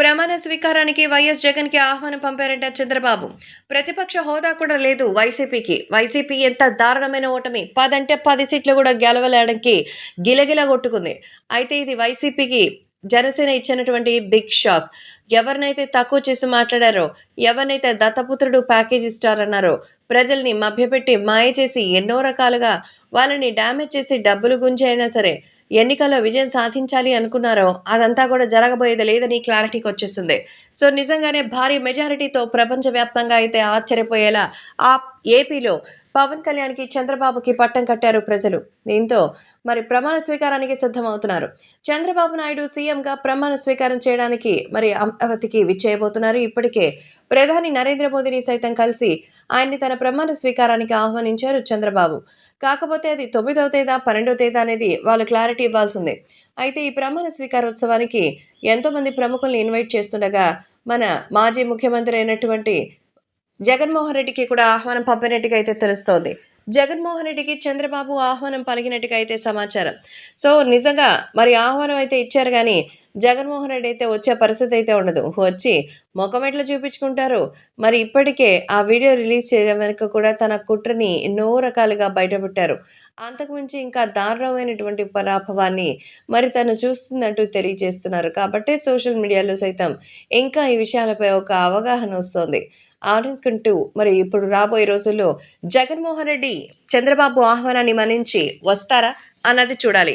ప్రమాణ స్వీకారానికి వైఎస్ జగన్కి ఆహ్వానం పంపారంట చంద్రబాబు. ప్రతిపక్ష హోదా కూడా లేదు వైసీపీకి. వైసీపీ ఎంత దారుణమైన ఓటమి. పదంటే పది సీట్లు కూడా గెలవలేడానికి గిలగిల కొట్టుకుంది. అయితే ఇది వైసీపీకి జనసేన ఇచ్చినటువంటి బిగ్ షాక్. ఎవరినైతే తక్కువ చేసి మాట్లాడారో ఎవరినైతే దత్తపుత్రుడు ప్యాకేజ్ ఇస్తారన్నారో అన్నారో ప్రజల్ని మభ్యపెట్టి మాయ చేసి ఎన్నో రకాలుగా వాళ్ళని డ్యామేజ్ చేసి డబ్బులు గుంజైనా సరే ఎన్నికల్లో విజయం సాధించాలి అనుకున్నారో అదంతా కూడా జరగబోయేది లేదని క్లారిటీకి వచ్చేసింది. సో నిజంగానే భారీ మెజారిటీతో ప్రపంచవ్యాప్తంగా అయితే ఆశ్చర్యపోయేలా ఆ ఏపీలో పవన్ కళ్యాణ్కి చంద్రబాబుకి పట్టం కట్టారు ప్రజలు. దీంతో మరి ప్రమాణ స్వీకారానికి సిద్ధమవుతున్నారు. చంద్రబాబు నాయుడు సీఎంగా ప్రమాణ స్వీకారం చేయడానికి మరి అమరావతికి విచ్చేయబోతున్నారు. ఇప్పటికే ప్రధాని నరేంద్ర మోదీని సైతం కలిసి ఆయన్ని తన ప్రమాణ స్వీకారానికి ఆహ్వానించారు చంద్రబాబు. కాకపోతే అది తొమ్మిదవ తేదా పన్నెండవ తేదా అనేది వాళ్ళు క్లారిటీ ఇవ్వాల్సి ఉంది అయితే ఈ ప్రమాణ స్వీకారోత్సవానికి ఎంతోమంది ప్రముఖుల్ని ఇన్వైట్ చేస్తుండగా మన మాజీ ముఖ్యమంత్రి అయినటువంటి జగన్మోహన్ రెడ్డికి కూడా ఆహ్వానం పంపినట్టుగా అయితే తెలుస్తోంది. జగన్మోహన్ రెడ్డికి చంద్రబాబు ఆహ్వానం పలికినట్టుగా అయితే సమాచారం. సో నిజంగా మరి ఆహ్వానం అయితే ఇచ్చారు కానీ జగన్మోహన్ రెడ్డి అయితే వచ్చే పరిస్థితి అయితే ఉండదు. వచ్చి ముఖం ఎట్లా చూపించుకుంటారు? మరి ఇప్పటికే ఆ వీడియో రిలీజ్ చేయడం వెనుక కూడా తన కుట్రని ఎన్నో రకాలుగా బయటపెట్టారు. అంతకుమించి ఇంకా దారుణమైనటువంటి పరాభవాన్ని మరి తను చూస్తుందంటూ తెలియజేస్తున్నారు. కాబట్టి సోషల్ మీడియాలో సైతం ఇంకా ఈ విషయాలపై ఒక అవగాహన వస్తోంది. ఆనుకుంటూ మరి ఇప్పుడు రాబోయే రోజుల్లో జగన్మోహన్ రెడ్డి చంద్రబాబు ఆహ్వానాన్ని మన్నించి వస్తారా? అన్నది చూడాలి.